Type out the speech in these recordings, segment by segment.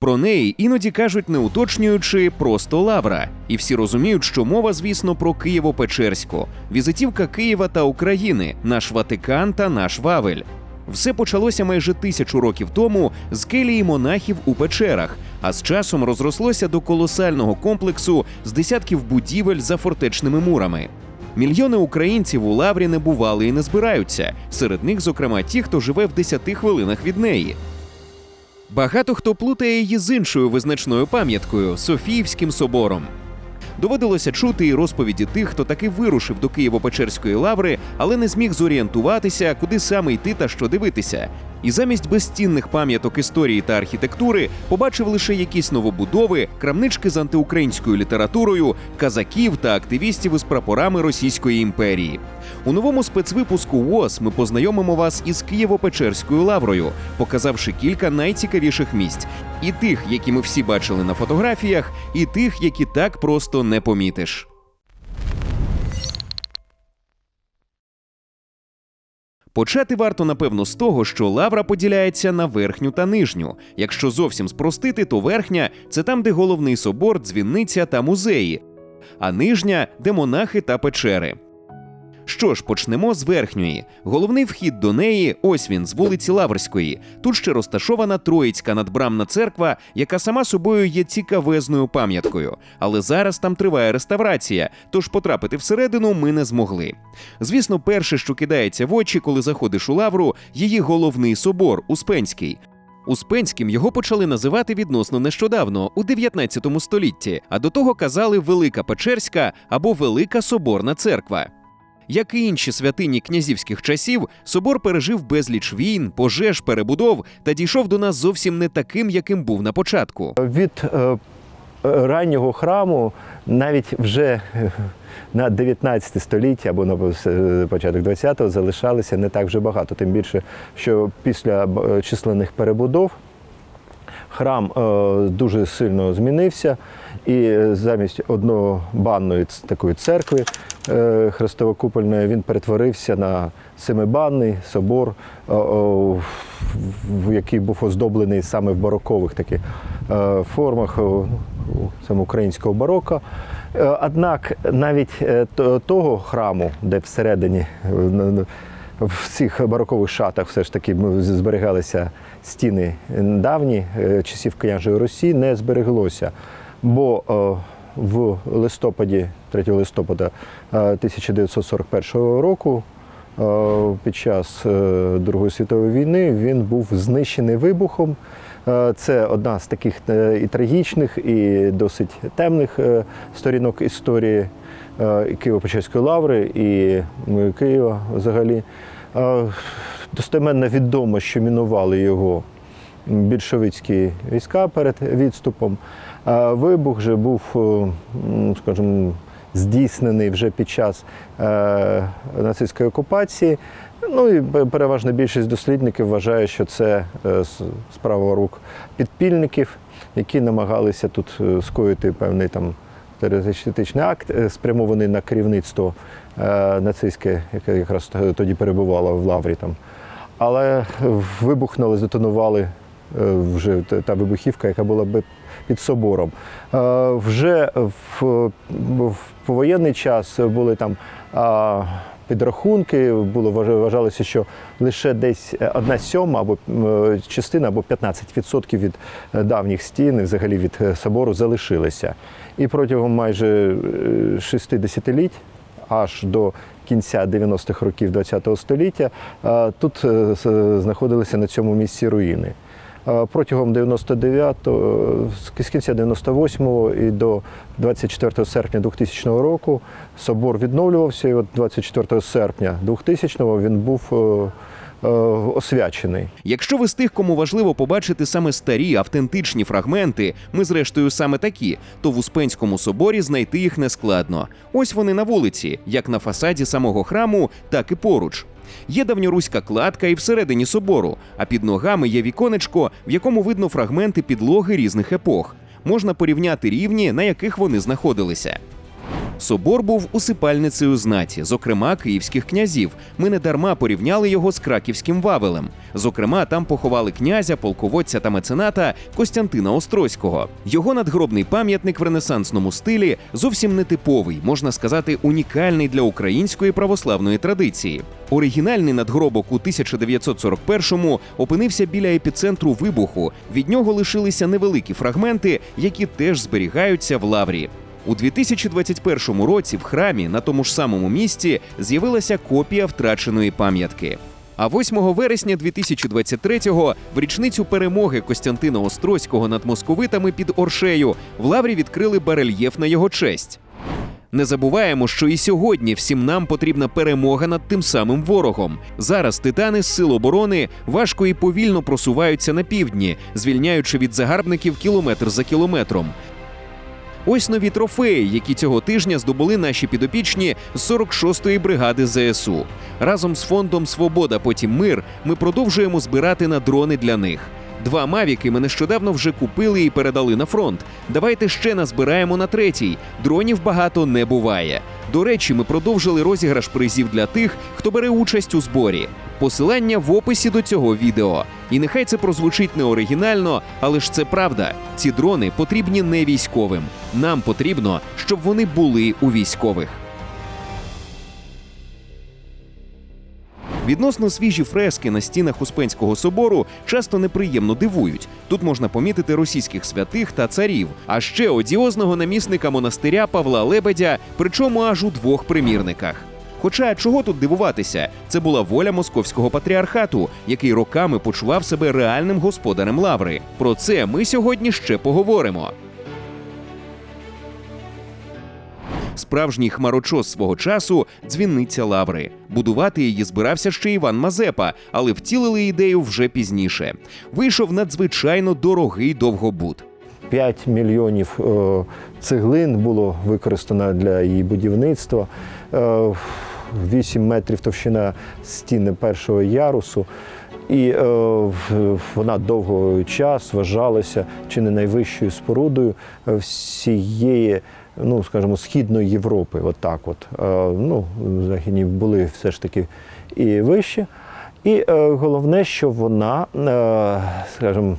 Про неї іноді кажуть, не уточнюючи просто лавра, і всі розуміють, що мова, звісно, про Києво-Печерську, візитівка Києва та України, наш Ватикан та наш Вавель. Все почалося майже тисячу років тому з келії монахів у печерах, а з часом розрослося до колосального комплексу з десятків будівель за фортечними мурами. Мільйони українців у лаврі не бували і не збираються. Серед них, зокрема, ті, хто живе в 10 хвилинах від неї. Багато хто плутає її з іншою визначною пам'яткою Софіївським собором. Доводилося чути і розповіді тих, хто таки вирушив до Києво-Печерської лаври, але не зміг зорієнтуватися, куди саме йти та що дивитися. І замість безцінних пам'яток історії та архітектури побачив лише якісь новобудови, крамнички з антиукраїнською літературою, казаків та активістів із прапорами Російської імперії. У новому спецвипуску ВОЗ ми познайомимо вас із Києво-Печерською лаврою, показавши кілька найцікавіших місць і тих, які ми всі бачили на фотографіях, і тих, які так просто не помітиш. Почати варто напевно з того, що лавра поділяється на верхню та нижню. Якщо зовсім спростити, то верхня це там, де головний собор, дзвінниця та музеї, а нижня де монахи та печери. Що ж, почнемо з верхньої. Головний вхід до неї ось він з вулиці Лаврської. Тут ще розташована Троїцька надбрамна церква, яка сама собою є цікавезною пам'яткою. Але зараз там триває реставрація, тож потрапити всередину ми не змогли. Звісно, перше, що кидається в очі, коли заходиш у лавру, її головний собор Успенський. Успенським його почали називати відносно нещодавно, у 19 столітті, а до того казали Велика Печерська або Велика Соборна церква. Як і інші святині князівських часів, собор пережив безліч війн, пожеж, перебудов та дійшов до нас зовсім не таким, яким був на початку. Від е, раннього храму навіть вже е, на 19 століття або на е, початок 20-го залишалося не так вже багато. Тим більше, що після е, численних перебудов храм е, дуже сильно змінився, і е, замість однобанної такої церкви е, хрестово-купольної він перетворився на семибанний собор, який був оздоблений саме в барокових таких формах саме українського барока. Однак навіть того храму, де всередині в цих барокових шатах все ж таки зберігалися стіни давні е, часів княжої Русі, не збереглося. Бо е, в листопаді, 3 листопада е, 1941 року е, під час Другої світової війни він був знищений вибухом. Це одна з таких і трагічних, і досить темних сторінок історії Києво-Печерської лаври і е, Києва взагалі. Е, Достеменно відомо, що мінували його більшовицькі війська перед відступом. Е, Вибух же був, е, скажімо, здійснений вже під час е, нацистської окупації. Ну і переважна більшість дослідників вважає, що це е, справа рук підпільників, які намагалися тут е, скоїти певний там терористичний акт, е, спрямований на керівництво е, нацистське, яке якраз тоді перебувало в Лаврі там. Але вибухнули, здетонували е, вже та- вибухівка, яка була би під собором. Вже в, повоєнний час були там підрахунки, було вважалося, що лише десь одна сьома або частина, або 15% від е, давніх стін, взагалі від е, собору залишилися. І протягом майже е, шести десятиліть аж до кінця 90-х років ХХ століття е, тут е, знаходилися на цьому місці руїни. Е, Протягом 99-го, з з кінця 98-го і до 24 серпня 2000 року собор відновлювався, і от 24 серпня 2000-го він був е, е, освячений. Якщо ви з тих, кому важливо побачити саме старі автентичні фрагменти, ми зрештою саме такі, то в Успенському соборі знайти їх нескладно. Ось вони на вулиці, як на фасаді самого храму, так і поруч. Є давньоруська кладка і всередині собору, а під ногами є віконечко, в якому видно фрагменти підлоги різних епох. Можна порівняти рівні, на яких вони знаходилися. Собор був усипальницею знаті, зокрема київських князів. Ми не дарма порівняли його з краківським Вавелем. Зокрема, там поховали князя, полководця та мецената Костянтина Острозького. Його надгробний пам'ятник в ренесансному стилі зовсім нетиповий, можна сказати, унікальний для української православної традиції. Оригінальний надгробок у 1941-му опинився біля епіцентру вибуху. Від нього лишилися невеликі фрагменти, які теж зберігаються в лаврі. У 2021 році в храмі на тому ж самому місці з'явилася копія втраченої пам'ятки. А 8 вересня 2023-го, в річницю перемоги Костянтина Острозького над московитами під Оршею, в лаврі відкрили барельєф на його честь. Не забуваємо, що і сьогодні всім нам потрібна перемога над тим самим ворогом. Зараз титани з сил оборони важко і повільно просуваються на півдні, звільняючи від загарбників кілометр за кілометром. Ось нові трофеї, які цього тижня здобули наші підопічні з 46-ї бригади ЗСУ. Разом з фондом Свобода, потім мир ми продовжуємо збирати на дрони для них. Два мавіки ми нещодавно вже купили і передали на фронт. Давайте ще назбираємо на третій. Дронів багато не буває. До речі, ми продовжили розіграш призів для тих, хто бере участь у зборі. Посилання в описі до цього відео. І нехай це прозвучить не оригінально, але ж це правда. Ці дрони потрібні не військовим. Нам потрібно, щоб вони були у військових. Відносно свіжі фрески на стінах Успенського собору часто неприємно дивують. Тут можна помітити російських святих та царів, а ще одіозного намісника монастиря Павла Лебедя, причому аж у двох примірниках. Хоча чого тут дивуватися, це була воля московського патріархату, який роками почував себе реальним господарем лаври. Про це ми сьогодні ще поговоримо. Справжній хмарочос свого часу дзвіниця лаври. Будувати її збирався ще Іван Мазепа, але втілили ідею вже пізніше. Вийшов надзвичайно дорогий довгобуд. 5 мільйонів е, цеглин було використано для її будівництва. Е, 8 метрів товщина стіни першого ярусу. І е, вона довго час вважалася чи не найвищою спорудою е, всієї, ну скажімо, східної Європи. От, Е, ну, західні були все ж таки і вищі. І е, головне, що вона, е, скажімо,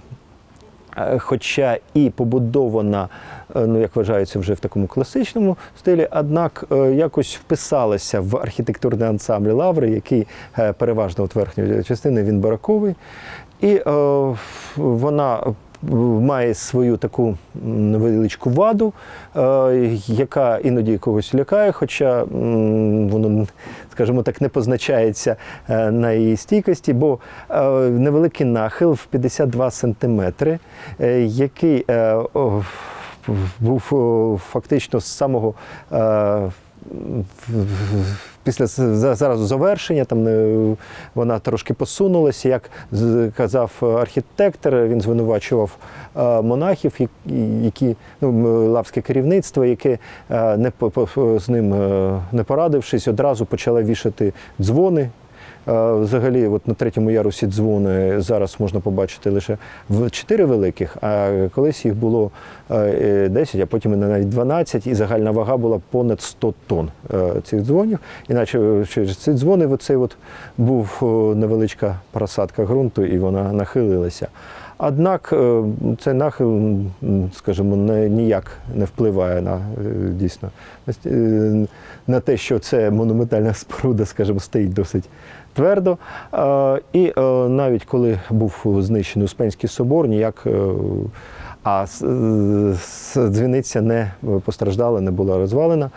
Хоча і побудована, ну як вважається, вже в такому класичному стилі, однак якось вписалася в архітектурний ансамбль лаври, який переважно от верхньої частини він бараковий. І е, вона має свою таку невеличку ваду, е, яка іноді когось лякає, хоча воно, скажімо так, не позначається е, на її стійкості, бо е, невеликий нахил в 52 сантиметри, який був фактично з самого. Після зараз завершення там вона трошки посунулася. Як казав архітектор, він звинувачував е, монахів, які- ну, лавське керівництво, яке е, не з ним е, не порадившись, одразу почало вішати дзвони. Е, Взагалі, от на третьому ярусі дзвони зараз можна побачити лише в чотири великих, а колись їх було е, 10, а потім і навіть 12, і загальна вага була понад 100 тонн е, цих дзвонів. Іначе через ці дзвони оцей от був невеличка просадка ґрунту, і вона нахилилася. Однак е, цей нахил, скажімо, не, ніяк не впливає на е, дійсно е, на те, що це монументальна споруда, скажімо, стоїть досить твердо. І навіть коли був знищений Успенський собор, ніяк а дзвіниця не постраждала, не була розвалена.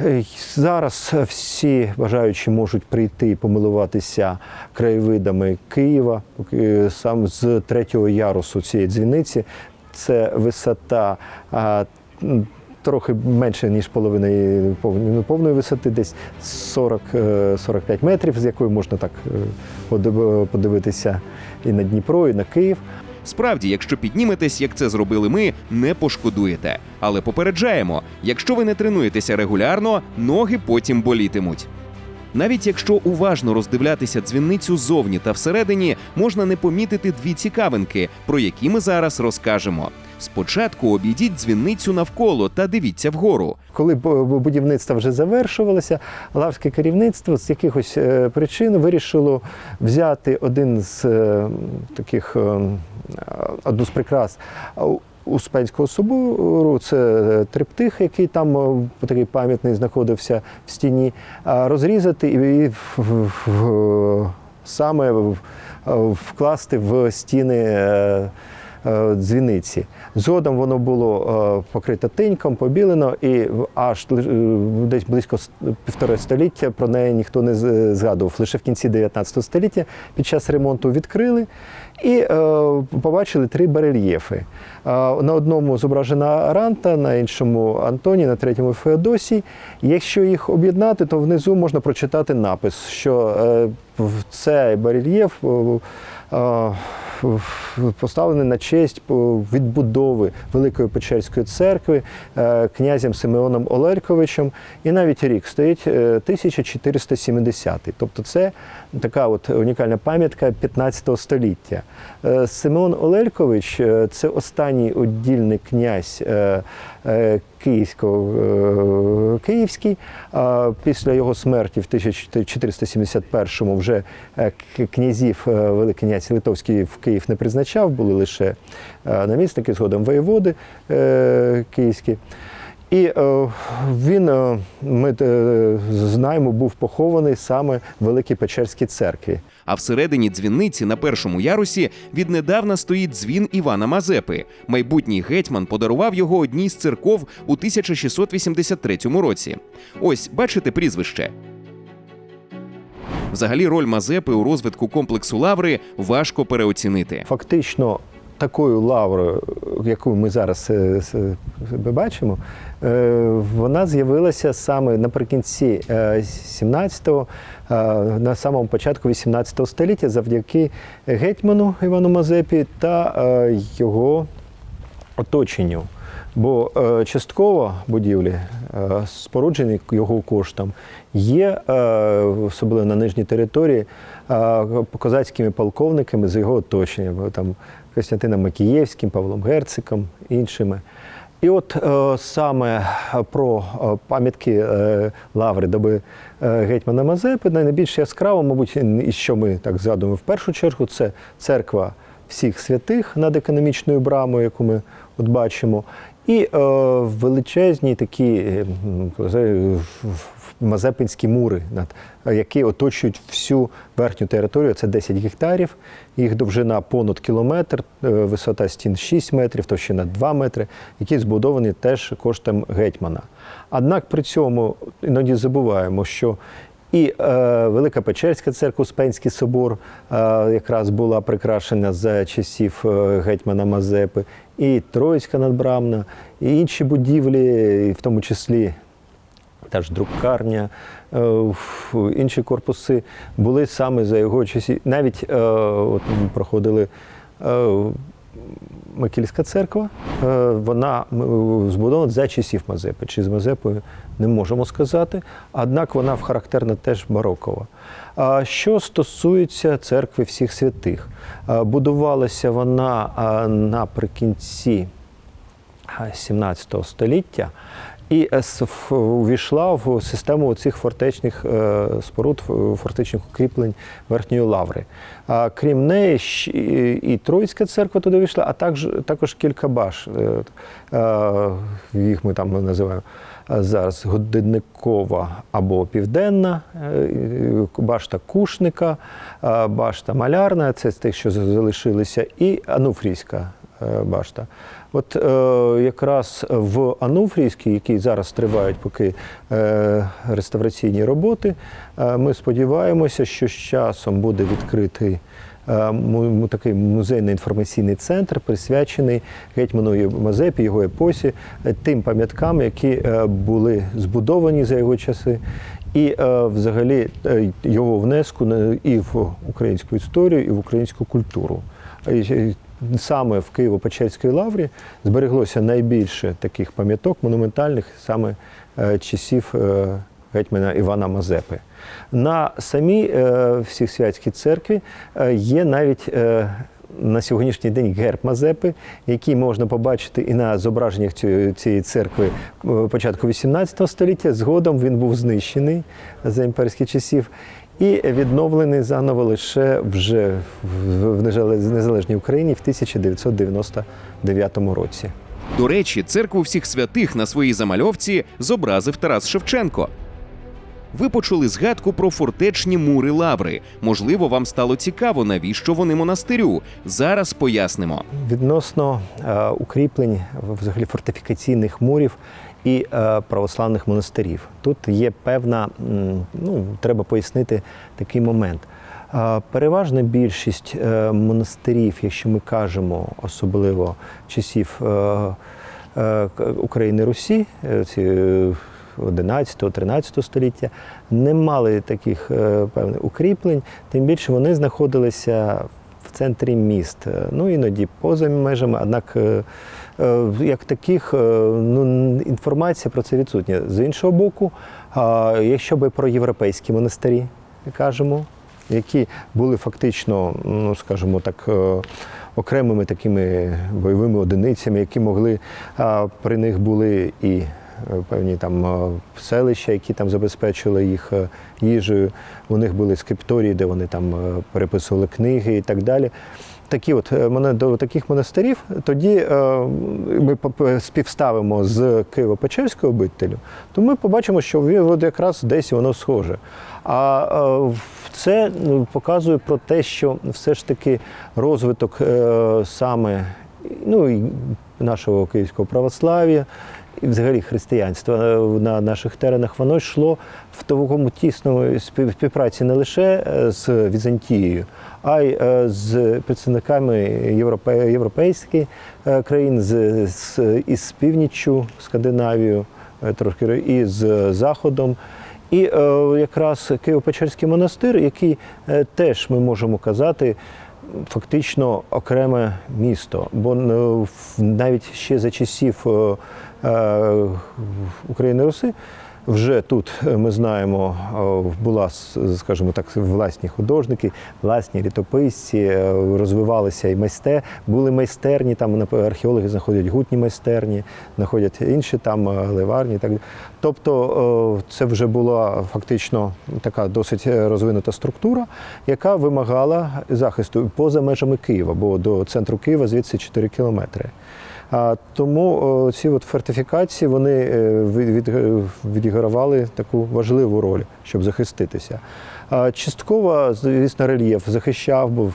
Е, Зараз всі бажаючі можуть прийти помилуватися краєвидами Києва, е, сам з третього ярусу цієї дзвіниці. Це висота трохи менше, ніж половина її повної, висоти, десь 40-45 метрів, з якої можна так е, подивитися і на Дніпро, і на Київ. Справді, якщо підніметесь, як це зробили ми, не пошкодуєте. Але попереджаємо: якщо ви не тренуєтеся регулярно, ноги потім болітимуть. Навіть якщо уважно роздивлятися дзвінницю зовні та всередині, можна не помітити дві цікавинки, про які ми зараз розкажемо. Спочатку обійдіть дзвіницю навколо та дивіться вгору. Коли бу- бу- будівництво вже завершувалося, лавське керівництво з якихось е, причин вирішило взяти один з е, таких е, одну з прикрас Успенського собору, це триптих, який там такий пам'ятний знаходився в стіні, розрізати і в- в- в- саме в- вкласти в стіни. Е, дзвіниці. Згодом воно було е, покрите тиньком, побілено, і аж е, десь близько півтора століття про неї ніхто не згадував. Лише в кінці 19 століття під час ремонту відкрили і е, побачили три барельєфи. Е, на одному зображена Аранта, на іншому Антоній, на третьому Феодосій. Якщо їх об'єднати, то внизу можна прочитати напис, що е, цей барельєф. е, е, поставлений на честь відбудови Великої Печерської церкви е, князем Симеоном Олельковичем. І навіть рік стоїть е, 1470. Тобто це така от унікальна пам'ятка 15 століття. Е, Симеон Олелькович е, це останній одільний князь е, Київського е, Київський. Після його смерті в 1471-му вже князів Великий князь Литовський в Київ не призначав, були лише намісники, згодом воєводи київські. І е, він, е, ми е, знаємо, був похований саме в Великій Печерській церкві. А всередині дзвіниці на першому ярусі віднедавна стоїть дзвін Івана Мазепи. Майбутній гетьман подарував його одній з церков у 1683 році. Ось бачите прізвище. Взагалі, роль Мазепи у розвитку комплексу Лаври важко переоцінити. Фактично, такою лаврою, яку ми зараз е, бачимо, е, вона з'явилася саме наприкінці 17-го, е, на самому початку 18 століття завдяки гетьману Івану Мазепі та його оточенню. Бо частково будівлі, споруджені його коштом, є особливо на нижній території козацькими полковниками з його оточення, бо там Костянтином Макієвським, Павлом Герциком, іншими. І от е, саме про е, пам'ятки е, лаври доби е, гетьмана Мазепи найбільш яскраво, мабуть, і що ми так згадуємо в першу чергу, це церква всіх святих над економічною брамою, яку ми от бачимо, і е, величезні такі е, мазепинські мури, які оточують всю верхню територію. Це 10 гектарів, їх довжина понад кілометр, е, висота стін 6 метрів, товщина 2 метри, які збудовані теж коштом гетьмана. Однак при цьому іноді забуваємо, що і е, Велика Печерська церква, Успенський собор е, якраз була прикрашена за часів е, гетьмана Мазепи, і Троїцька надбрамна, і інші будівлі, в тому числі та ж друкарня, е, інші корпуси були саме за його часів. Навіть е, от проходили. е, Микільська церква, вона збудована за часів Мазепи. Чи з Мазепою не можемо сказати, однак вона характерна теж барокова. А що стосується церкви всіх святих, будувалася вона наприкінці 17 століття і е, увійшла в систему цих фортечних е, споруд, фортечних укріплень верхньої лаври. А крім неї, і, Троїцька церква туди вийшла, а також, також кілька баш. Е, е, Їх ми там називаємо е, зараз годинникова або південна, е, башта Кушника, е, башта Малярна, це з тих, що залишилися, і Ануфрійська е, башта. От е, якраз в Ануфрійській, який зараз тривають поки е, реставраційні роботи, е, ми сподіваємося, що з часом буде відкритий е, такий музейний інформаційний центр, присвячений гетьману Мазепі, його епосі, е, тим пам'яткам, які е, були збудовані за його часи. І е, взагалі е, його внеску і в українську історію, і в українську культуру. Е, Саме в Києво-Печерській лаврі збереглося найбільше таких пам'яток монументальних саме е, часів е, гетьмана Івана Мазепи. На самій е, Всіх святській церкві є навіть на сьогоднішній день герб Мазепи, який можна побачити і на зображеннях цієї, церкви початку 18 століття. Згодом він був знищений за імперських часів і відновлений заново лише вже в незалежній Україні в 1999 році. До речі, церкву всіх святих на своїй замальовці зобразив Тарас Шевченко. Ви почули згадку про фортечні мури лаври. Можливо, вам стало цікаво, навіщо вони монастирю. Зараз пояснимо. Відносно е, укріплень, взагалі фортифікаційних мурів і е, православних монастирів. Тут є певна, ну треба пояснити такий момент. Е, Переважна більшість е, монастирів, якщо ми кажемо особливо часів України Русі, е, ці 11-13 століття, не мали таких певних укріплень, тим більше вони знаходилися в центрі міст, ну іноді поза межами, однак як таких е, ну, інформація про це відсутня. З іншого боку, якщо ми про європейські монастирі кажемо, які були фактично, ну скажімо так, е, окремими такими бойовими одиницями, які могли при них були і е, певні там е, селища, які там забезпечили їх е, їжею. У них були скрипторії, де вони там е, переписували книги і так далі. Такі от е, моне- до таких монастирів тоді е, ми співставимо з Києво-Печерською обителю, то ми побачимо, що от якраз десь воно схоже. А е, це ну, показує про те, що все ж таки розвиток е, саме ну, нашого київського православ'я і взагалі християнства е, на наших теренах, воно йшло в такому тісному співпраці не лише е, з Візантією, а й е, з представниками європейських країн, з, з, із північчю Скандинавію, трошки і з Заходом. І якраз Києво-Печерський монастир, який теж ми можемо казати, фактично окреме місто. Бо е, навіть ще за часів е, е, України Руси. Вже тут е, ми знаємо, е, була, скажімо так, власні художники, власні літописці, е, розвивалися і майсте, були майстерні, там археологи знаходять гутні майстерні, знаходять інші там ливарні. Так. Тобто це вже була фактично така досить розвинута структура, яка вимагала захисту поза межами Києва, бо до центру Києва звідси 4 кілометри. Тому ці от фортифікації вони е, е, відігравали таку важливу роль, щоб захиститися. Частково, звісно, рельєф захищав, був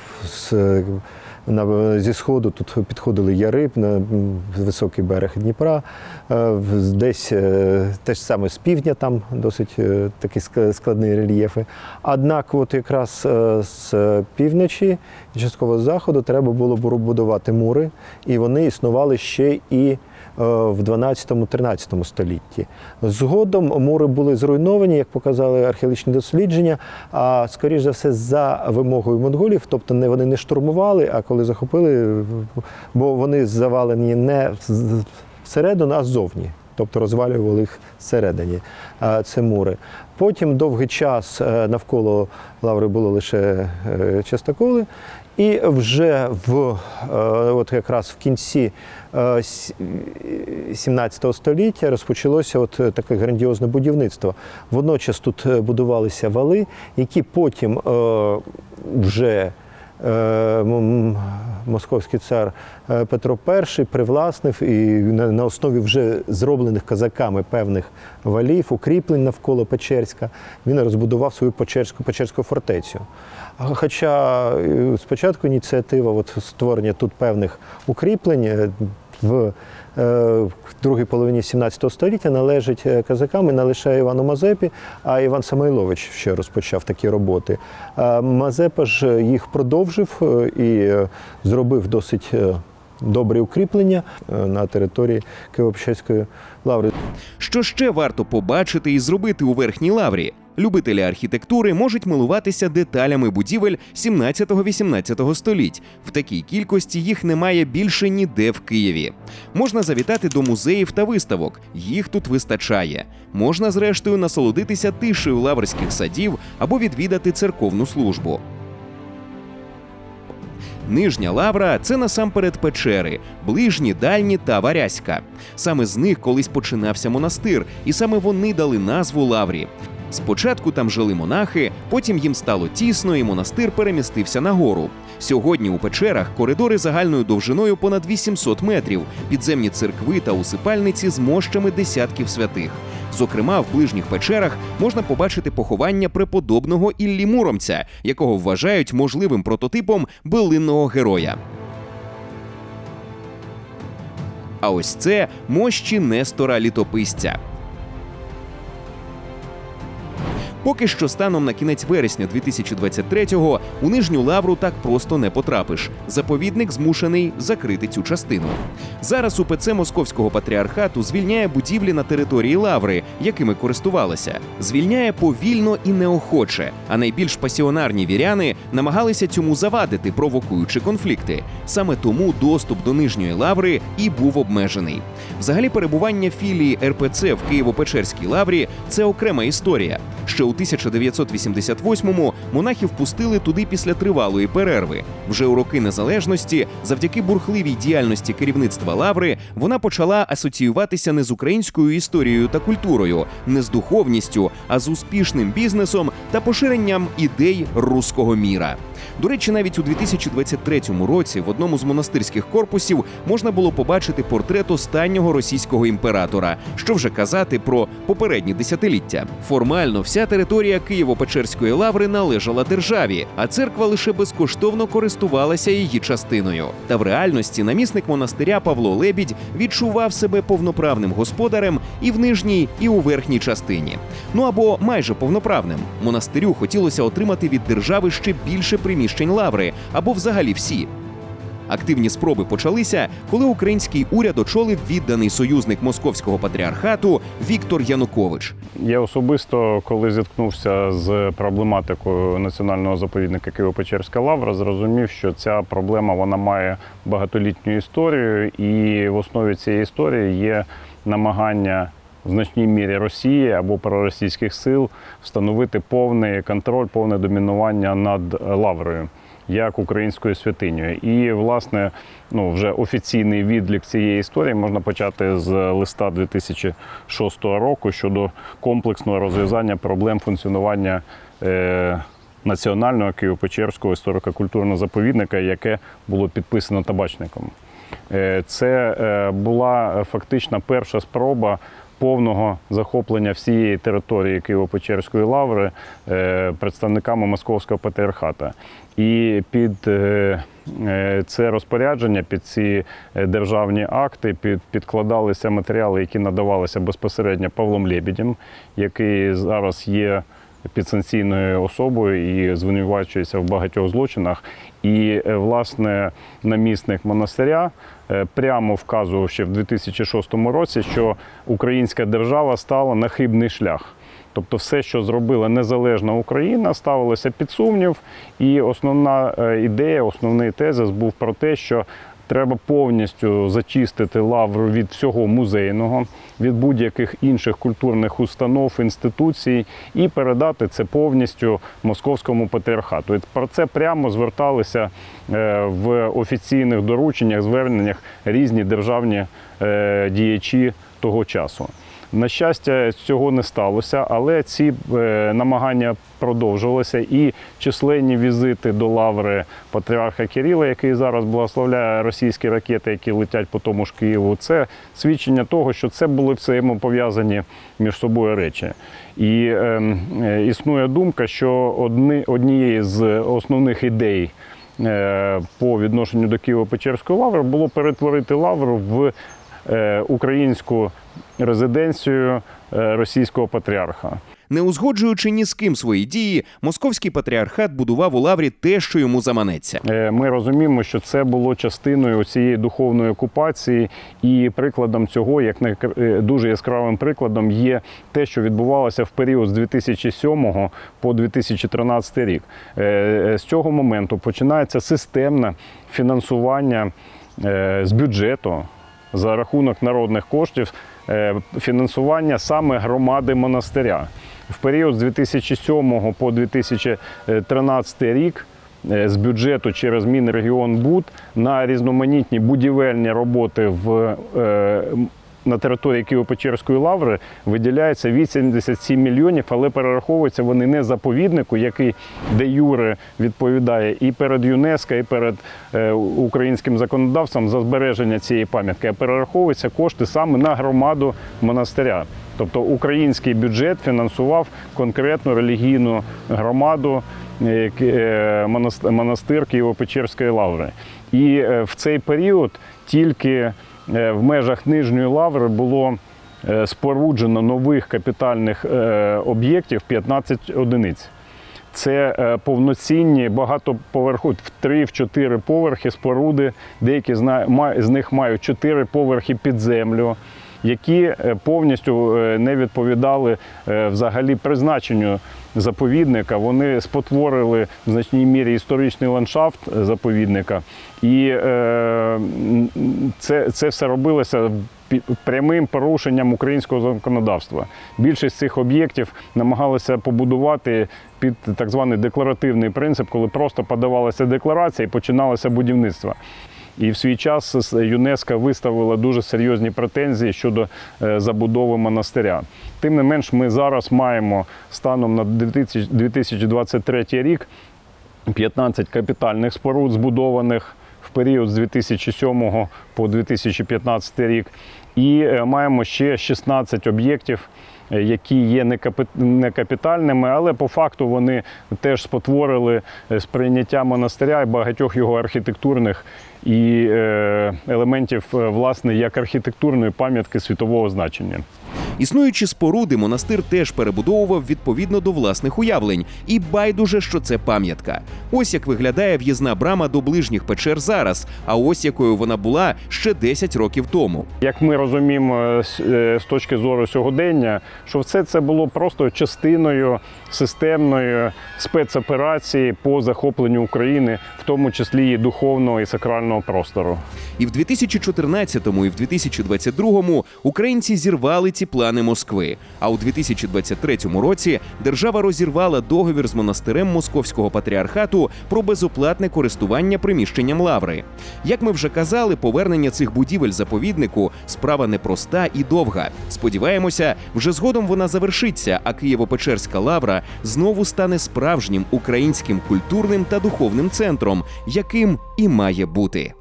зі сходу тут підходили яри на високий берег Дніпра. Е, Десь е, те ж саме з півдня там досить е, такі ск- складні рельєфи. Однак, от якраз е, з півночі частково з заходу треба було бу- будувати мури, і вони існували ще і е, в 12-13 столітті. Згодом мури були зруйновані, як показали археологічні дослідження. А скоріш за все, за вимогою монголів, тобто не вони не штурмували, а коли захопили, бо вони завалені не всередину, а ззовні. Тобто розвалювали їх всередині. Це мури. Потім довгий час е, навколо лаври було лише е, частоколи. І вже в е, от якраз в кінці е, 17 століття розпочалося от е, таке грандіозне будівництво. Водночас тут е, будувалися вали, які потім е, вже е, московський цар е, Петро І привласнив і на, основі вже зроблених козаками певних валів, укріплень навколо Печерська, він розбудував свою Печерську, Печерську фортецю. Хоча е, спочатку ініціатива от, створення тут певних укріплень е, в е, другій половині 17 століття належить е, козакам і не лише Івану Мазепі, а Іван Самойлович ще розпочав такі роботи. Мазепа ж їх продовжив е, і зробив досить добрі укріплення на території Києво-Печерської лаври. Що ще варто побачити і зробити у верхній лаврі? Любителі архітектури можуть милуватися деталями будівель 17-18 століть. В такій кількості їх немає більше ніде в Києві. Можна завітати до музеїв та виставок, їх тут вистачає. Можна, зрештою, насолодитися тишею лаврських садів або відвідати церковну службу. Нижня лавра це насамперед печери, ближні, дальні та варязька. Саме з них колись починався монастир, і саме вони дали назву лаврі. Спочатку там жили монахи, потім їм стало тісно, і монастир перемістився нагору. Сьогодні у печерах коридори загальною довжиною понад 800 метрів, підземні церкви та усипальниці з мощами десятків святих. Зокрема, в ближніх печерах можна побачити поховання преподобного Іллі Муромця, якого вважають можливим прототипом билинного героя. А ось це мощі Нестора Літописця. Поки що станом на кінець вересня 2023-го у нижню лавру так просто не потрапиш. Заповідник змушений закрити цю частину. Зараз УПЦ Московського патріархату звільняє будівлі на території лаври, якими користувалася. Звільняє повільно і неохоче. А найбільш пасіонарні віряни намагалися цьому завадити, провокуючи конфлікти. Саме тому доступ до нижньої лаври і був обмежений. Взагалі, перебування філії РПЦ в Києво-Печерській лаврі це окрема історія. Ще у 1988-му монахів пустили туди після тривалої перерви. Вже у роки незалежності, завдяки бурхливій діяльності керівництва лаври, вона почала асоціюватися не з українською історією та культурою, не з духовністю, а з успішним бізнесом та поширенням ідей руського міра. До речі, навіть у 2023 році в одному з монастирських корпусів можна було побачити портрет останнього російського імператора, що вже казати про попередні десятиліття. Формально вся територія Києво-Печерської лаври належала державі, а церква лише безкоштовно користувалася її частиною. Та в реальності намісник монастиря Павло Лебідь відчував себе повноправним господарем і в нижній, і у верхній частині. Ну або майже повноправним. Монастирю хотілося отримати від держави ще більше приміщень лаври, або взагалі всі. Активні спроби почалися, коли український уряд очолив відданий союзник московського патріархату Віктор Янукович. Я особисто, коли зіткнувся з проблематикою національного заповідника Києво-Печерська лавра, зрозумів, що ця проблема вона має багатолітню історію, і в основі цієї історії є намагання в значній мірі Росії або проросійських сил встановити повний контроль, повне домінування над лаврою. Як українською святинею, і власне, ну вже офіційний відлік цієї історії можна почати з листа 2006 року щодо комплексного розв'язання проблем функціонування е, національного Києво-Печерського історико-культурного заповідника, яке було підписано табачником. Е, Це е, була фактично перша спроба повного захоплення всієї території Києво-Печерської лаври е, представниками Московського патріархата. І під е, е, це розпорядження, під ці державні акти під, підкладалися матеріали, які надавалися безпосередньо Павлом Лебідем, який зараз є підсанкційною особою і звинувачується в багатьох злочинах. І власне намісник монастиря прямо вказував ще в 2006 році, що українська держава стала на хибний шлях. Тобто, все, що зробила незалежна Україна, ставилося під сумнів. І основна е, ідея, основний тезис був про те, що треба повністю зачистити лавру від всього музейного, від будь-яких інших культурних установ, інституцій і передати це повністю московському патріархату. І про це прямо зверталися е, в офіційних дорученнях, зверненнях різні державні е, діячі того часу. На щастя, цього не сталося, але ці е, намагання продовжувалися і численні візити до лаври патріарха Кирила, який зараз благословляє російські ракети, які летять по тому ж Києву. Це свідчення того, що це були взаємопов'язані між собою речі. І е, е, існує думка, що одні, однією з основних ідей. е, По відношенню до Києво-Печерської лаври було перетворити лавру в е, українську резиденцію е, російського патріарха. Не узгоджуючи ні з ким свої дії, московський патріархат будував у лаврі те, що йому заманеться. Е, Ми розуміємо, що це було частиною цієї духовної окупації, і прикладом цього, як не е, дуже яскравим прикладом, є те, що відбувалося в період з 2007 по 2013 рік. З цього моменту починається системне фінансування з бюджету за рахунок народних коштів фінансування саме громади монастиря. В період з 2007 по 2013 рік е, з бюджету через Мінрегіонбуд на різноманітні будівельні роботи в е, на території Києво-Печерської лаври виділяється 87 мільйонів, але перераховуються вони не заповіднику, який де юре відповідає і перед ЮНЕСКО, і перед е, українським законодавством за збереження цієї пам'ятки, а перераховуються кошти саме на громаду монастиря. Тобто український бюджет фінансував конкретну релігійну громаду е, е, монастир Києво-Печерської лаври. І в цей період тільки в межах Нижньої лаври було е, споруджено нових капітальних е, об'єктів 15 одиниць. Це е, повноцінні багатоповерху в 3-4 поверхи споруди. Деякі з них мають 4 поверхи під землю, які е, повністю е, не відповідали е, взагалі призначенню заповідника. Вони спотворили в значній мірі історичний ландшафт е, заповідника. І е, це, це все робилося прямим порушенням українського законодавства. Більшість цих об'єктів намагалися побудувати під так званий декларативний принцип, коли просто подавалася декларація і починалося будівництво. І в свій час ЮНЕСКО виставила дуже серйозні претензії щодо е, забудови монастиря. Тим не менш, ми зараз маємо станом на 2023 рік 15 капітальних споруд збудованих в період з 2007 по 2015 рік. І е, маємо ще 16 об'єктів, е, які є не капітальними, але по факту вони теж спотворили е, сприйняття монастиря і багатьох його архітектурних і е, елементів, е, власне, як архітектурної пам'ятки світового значення. Існуючі споруди монастир теж перебудовував відповідно до власних уявлень, і байдуже, що це пам'ятка. Ось як виглядає в'їзна брама до ближніх печер зараз, а ось якою вона була ще 10 років тому. Як ми розуміємо е, з з точки зору сьогодення, що все це було просто частиною системної спецоперації по захопленню України, в тому числі і духовного і сакрального простору. І в 2014-му, і в 2022-му українці зірвали ці плани Москви. А у 2023 році держава розірвала договір з монастирем Московського патріархату про безоплатне користування приміщенням лаври. Як ми вже казали, повернення цих будівель заповіднику справа непроста і довга. Сподіваємося, вже згодом вона завершиться, а Києво-Печерська лавра знову стане справжнім українським культурним та духовним центром, яким і має бути.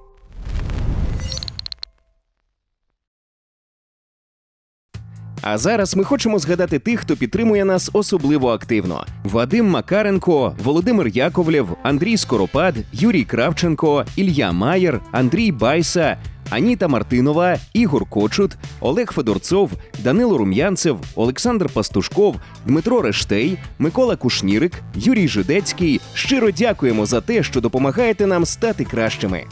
А зараз ми хочемо згадати тих, хто підтримує нас особливо активно: Вадим Макаренко, Володимир Яковлєв, Андрій Скоропад, Юрій Кравченко, Ілля Маєр, Андрій Байса. Аніта Мартинова, Ігор Кочут, Олег Федорцов, Данило Рум'янцев, Олександр Пастушков, Дмитро Рештей, Микола Кушнірик, Юрій Жидецький. Щиро дякуємо за те, що допомагаєте нам стати кращими.